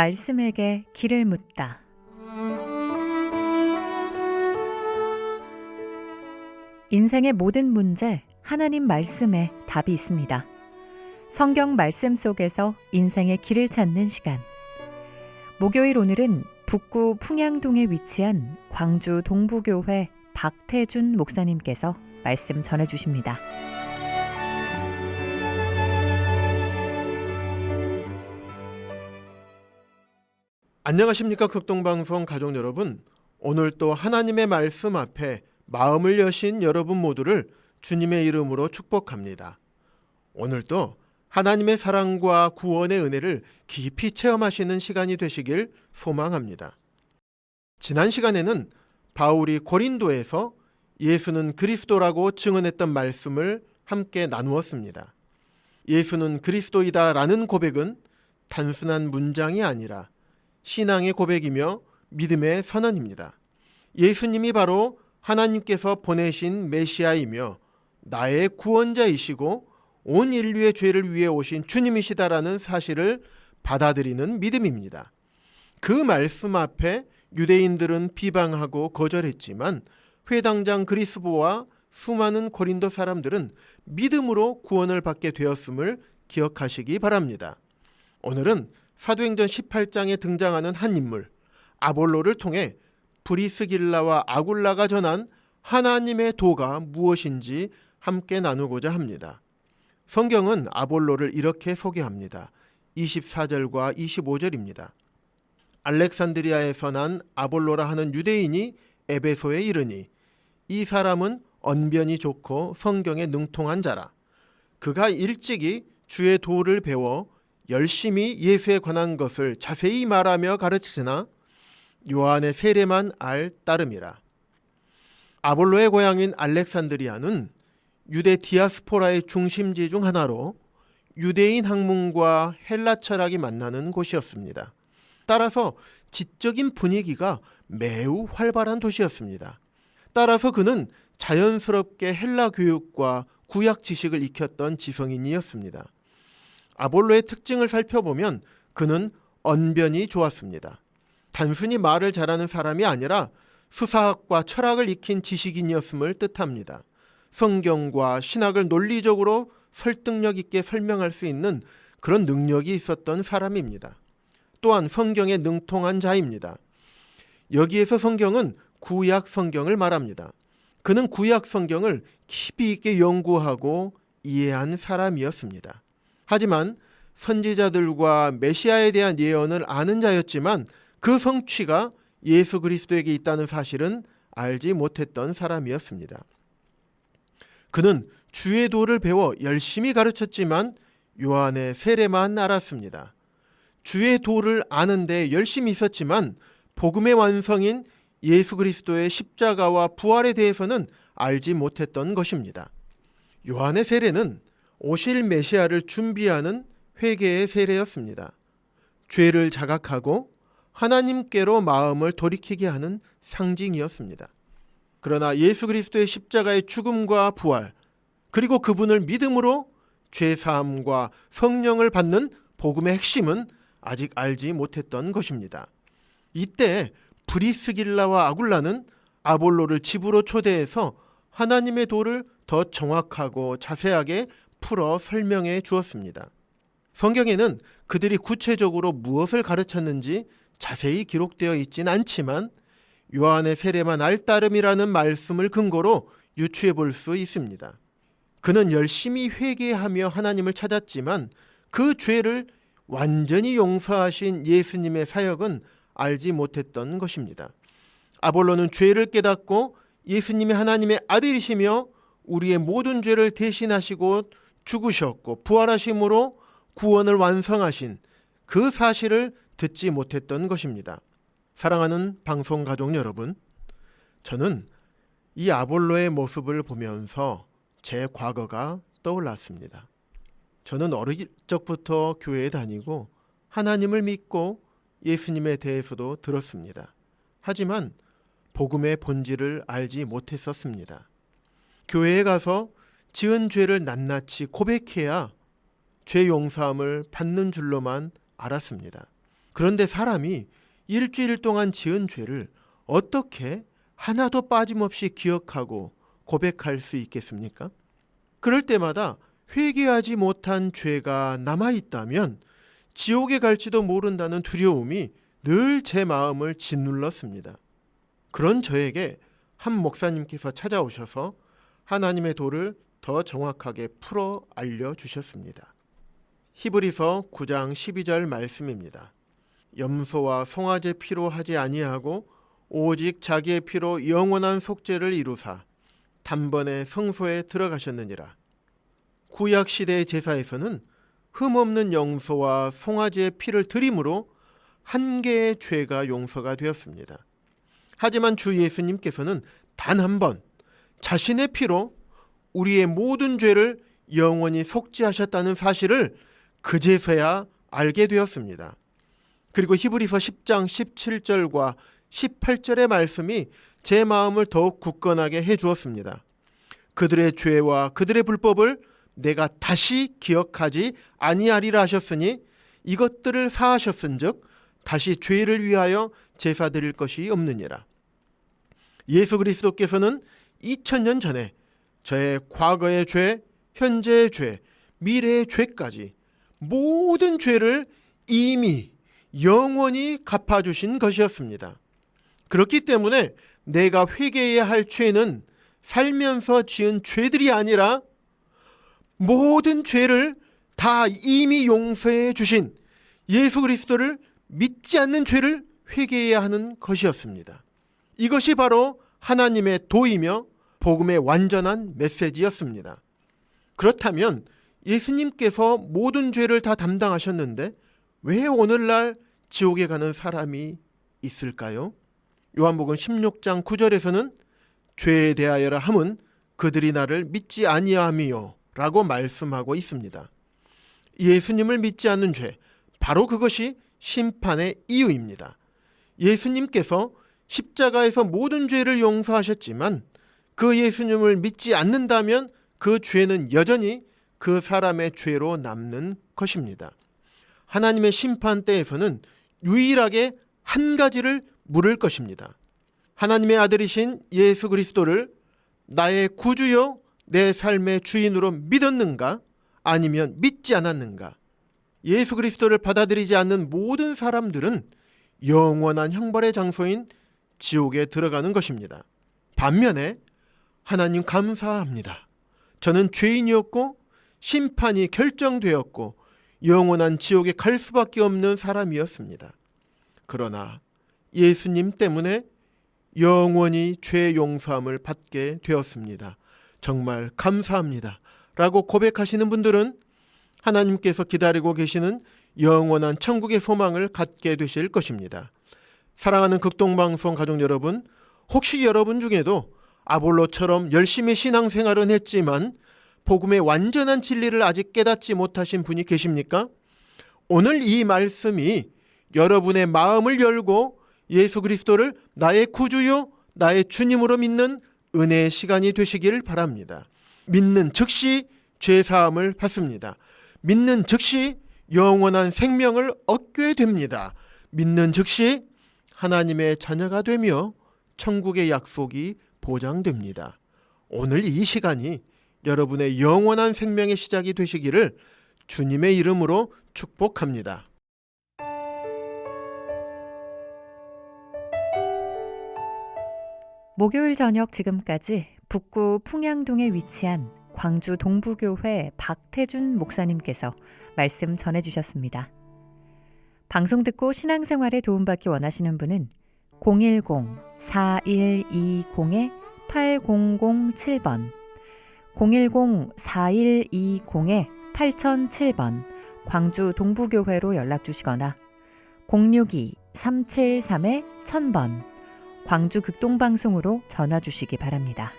말씀에게 길을 묻다. 인생의 모든 문제, 하나님 말씀에 답이 있습니다. 성경 말씀 속에서 인생의 길을 찾는 시간. 목요일 오늘은 북구 풍양동에 위치한 광주 동부교회 박태준 목사님께서 말씀 전해 주십니다. 안녕하십니까 극동방송 가족 여러분. 오늘 또 하나님의 말씀 앞에 마음을 여신 여러분 모두를 주님의 이름으로 축복합니다. 오늘도 하나님의 사랑과 구원의 은혜를 깊이 체험하시는 시간이 되시길 소망합니다. 지난 시간에는 바울이 고린도에서 예수는 그리스도라고 증언했던 말씀을 함께 나누었습니다. 예수는 그리스도이다 라는 고백은 단순한 문장이 아니라 신앙의 고백이며 믿음의 선언입니다. 예수님이 바로 하나님께서 보내신 메시아이며 나의 구원자이시고 온 인류의 죄를 위해 오신 주님이시다라는 사실을 받아들이는 믿음입니다. 그 말씀 앞에 유대인들은 비방하고 거절했지만 회당장 그리스보와 수많은 고린도 사람들은 믿음으로 구원을 받게 되었음을 기억하시기 바랍니다. 오늘은 사도행전 18장에 등장하는 한 인물 아볼로를 통해 브리스길라와 아굴라가 전한 하나님의 도가 무엇인지 함께 나누고자 합니다. 성경은 아볼로를 이렇게 소개합니다. 24절과 25절입니다. 알렉산드리아에서 난 아볼로라 하는 유대인이 에베소에 이르니 이 사람은 언변이 좋고 성경에 능통한 자라. 그가 일찍이 주의 도를 배워 열심히 예수에 관한 것을 자세히 말하며 가르치으나 요한의 세례만 알 따름이라. 아볼로의 고향인 알렉산드리아는 유대 디아스포라의 중심지 중 하나로 유대인 학문과 헬라 철학이 만나는 곳이었습니다. 따라서 지적인 분위기가 매우 활발한 도시였습니다. 따라서 그는 자연스럽게 헬라 교육과 구약 지식을 익혔던 지성인이었습니다. 아볼로의 특징을 살펴보면 그는 언변이 좋았습니다. 단순히 말을 잘하는 사람이 아니라 수사학과 철학을 익힌 지식인이었음을 뜻합니다. 성경과 신학을 논리적으로 설득력 있게 설명할 수 있는 그런 능력이 있었던 사람입니다. 또한 성경에 능통한 자입니다. 여기에서 성경은 구약 성경을 말합니다. 그는 구약 성경을 깊이 있게 연구하고 이해한 사람이었습니다. 하지만 선지자들과 메시아에 대한 예언을 아는 자였지만 그 성취가 예수 그리스도에게 있다는 사실은 알지 못했던 사람이었습니다. 그는 주의 도를 배워 열심히 가르쳤지만 요한의 세례만 알았습니다. 주의 도를 아는데 열심히 있었지만 복음의 완성인 예수 그리스도의 십자가와 부활에 대해서는 알지 못했던 것입니다. 요한의 세례는 오실 메시아를 준비하는 회개의 세례였습니다. 죄를 자각하고 하나님께로 마음을 돌이키게 하는 상징이었습니다. 그러나 예수 그리스도의 십자가의 죽음과 부활, 그리고 그분을 믿음으로 죄 사함과 성령을 받는 복음의 핵심은 아직 알지 못했던 것입니다. 이때 브리스길라와 아굴라는 아볼로를 집으로 초대해서 하나님의 도를 더 정확하고 자세하게 풀어 설명해 주었습니다. 성경에는 그들이 구체적으로 무엇을 가르쳤는지 자세히 기록되어 있진 않지만 요한의 세례만 알 따름이라는 말씀을 근거로 유추해 볼 수 있습니다. 그는 열심히 회개하며 하나님을 찾았지만 그 죄를 완전히 용서하신 예수님의 사역은 알지 못했던 것입니다. 아볼로는 죄를 깨닫고 예수님이 하나님의 아들이시며 우리의 모든 죄를 대신하시고 죽으셨고 부활하심으로 구원을 완성하신 그 사실을 듣지 못했던 것입니다. 사랑하는 방송 가족 여러분, 저는 이 아볼로의 모습을 보면서 제 과거가 떠올랐습니다. 저는 어릴 적부터 교회에 다니고 하나님을 믿고 예수님에 대해서도 들었습니다. 하지만 복음의 본질을 알지 못했었습니다. 교회에 가서 지은 죄를 낱낱이 고백해야 죄 용서함을 받는 줄로만 알았습니다. 그런데 사람이 일주일 동안 지은 죄를 어떻게 하나도 빠짐없이 기억하고 고백할 수 있겠습니까? 그럴 때마다 회개하지 못한 죄가 남아 있다면 지옥에 갈지도 모른다는 두려움이 늘 제 마음을 짓눌렀습니다. 그런 저에게 한 목사님께서 찾아오셔서 하나님의 도를 더 정확하게 풀어 알려 주셨습니다. 히브리서 9장 12절 말씀입니다. 염소와 송아지 피로 하지 아니하고 오직 자기의 피로 영원한 속죄를 이루사 단번에 성소에 들어가셨느니라. 구약 시대의 제사에서는 흠 없는 염소와 송아지의 피를 드림으로 한 개의 죄가 용서가 되었습니다. 하지만 주 예수님께서는 단 한 번 자신의 피로 우리의 모든 죄를 영원히 속죄하셨다는 사실을 그제서야 알게 되었습니다. 그리고 히브리서 10장 17절과 18절의 말씀이 제 마음을 더욱 굳건하게 해 주었습니다. 그들의 죄와 그들의 불법을 내가 다시 기억하지 아니하리라 하셨으니 이것들을 사하셨은즉 다시 죄를 위하여 제사 드릴 것이 없느니라. 예수 그리스도께서는 2000년 전에 저의 과거의 죄, 현재의 죄, 미래의 죄까지 모든 죄를 이미 영원히 갚아주신 것이었습니다. 그렇기 때문에 내가 회개해야 할 죄는 살면서 지은 죄들이 아니라 모든 죄를 다 이미 용서해 주신 예수 그리스도를 믿지 않는 죄를 회개해야 하는 것이었습니다. 이것이 바로 하나님의 도이며 복음의 완전한 메시지였습니다. 그렇다면 예수님께서 모든 죄를 다 담당하셨는데 왜 오늘날 지옥에 가는 사람이 있을까요? 요한복음 16장 9절에서는 죄에 대하여라 함은 그들이 나를 믿지 아니함이요 라고 말씀하고 있습니다. 예수님을 믿지 않는 죄, 바로 그것이 심판의 이유입니다. 예수님께서 십자가에서 모든 죄를 용서하셨지만 그 예수님을 믿지 않는다면 그 죄는 여전히 그 사람의 죄로 남는 것입니다. 하나님의 심판 때에서는 유일하게 한 가지를 물을 것입니다. 하나님의 아들이신 예수 그리스도를 나의 구주요 내 삶의 주인으로 믿었는가 아니면 믿지 않았는가 예수 그리스도를 받아들이지 않는 모든 사람들은 영원한 형벌의 장소인 지옥에 들어가는 것입니다. 반면에 하나님 감사합니다. 저는 죄인이었고 심판이 결정되었고 영원한 지옥에 갈 수밖에 없는 사람이었습니다. 그러나 예수님 때문에 영원히 죄 용서함을 받게 되었습니다. 정말 감사합니다. 라고 고백하시는 분들은 하나님께서 기다리고 계시는 영원한 천국의 소망을 갖게 되실 것입니다. 사랑하는 극동방송 가족 여러분, 혹시 여러분 중에도 아볼로처럼 열심히 신앙생활은 했지만 복음의 완전한 진리를 아직 깨닫지 못하신 분이 계십니까? 오늘 이 말씀이 여러분의 마음을 열고 예수 그리스도를 나의 구주요, 나의 주님으로 믿는 은혜의 시간이 되시기를 바랍니다. 믿는 즉시 죄 사함을 받습니다. 믿는 즉시 영원한 생명을 얻게 됩니다. 믿는 즉시 하나님의 자녀가 되며 천국의 약속이 보장됩니다. 오늘 이 시간이 여러분의 영원한 생명의 시작이 되시기를 주님의 이름으로 축복합니다. 목요일 저녁 지금까지 북구 풍양동에 위치한 광주 동부교회 박태준 목사님께서 말씀 전해주셨습니다. 방송 듣고 신앙생활에 도움받기 원하시는 분은 010-4120-8007번 010-4120-8007번 광주 동부교회로 연락 주시거나 062-373-1000번 광주 극동방송으로 전화 주시기 바랍니다.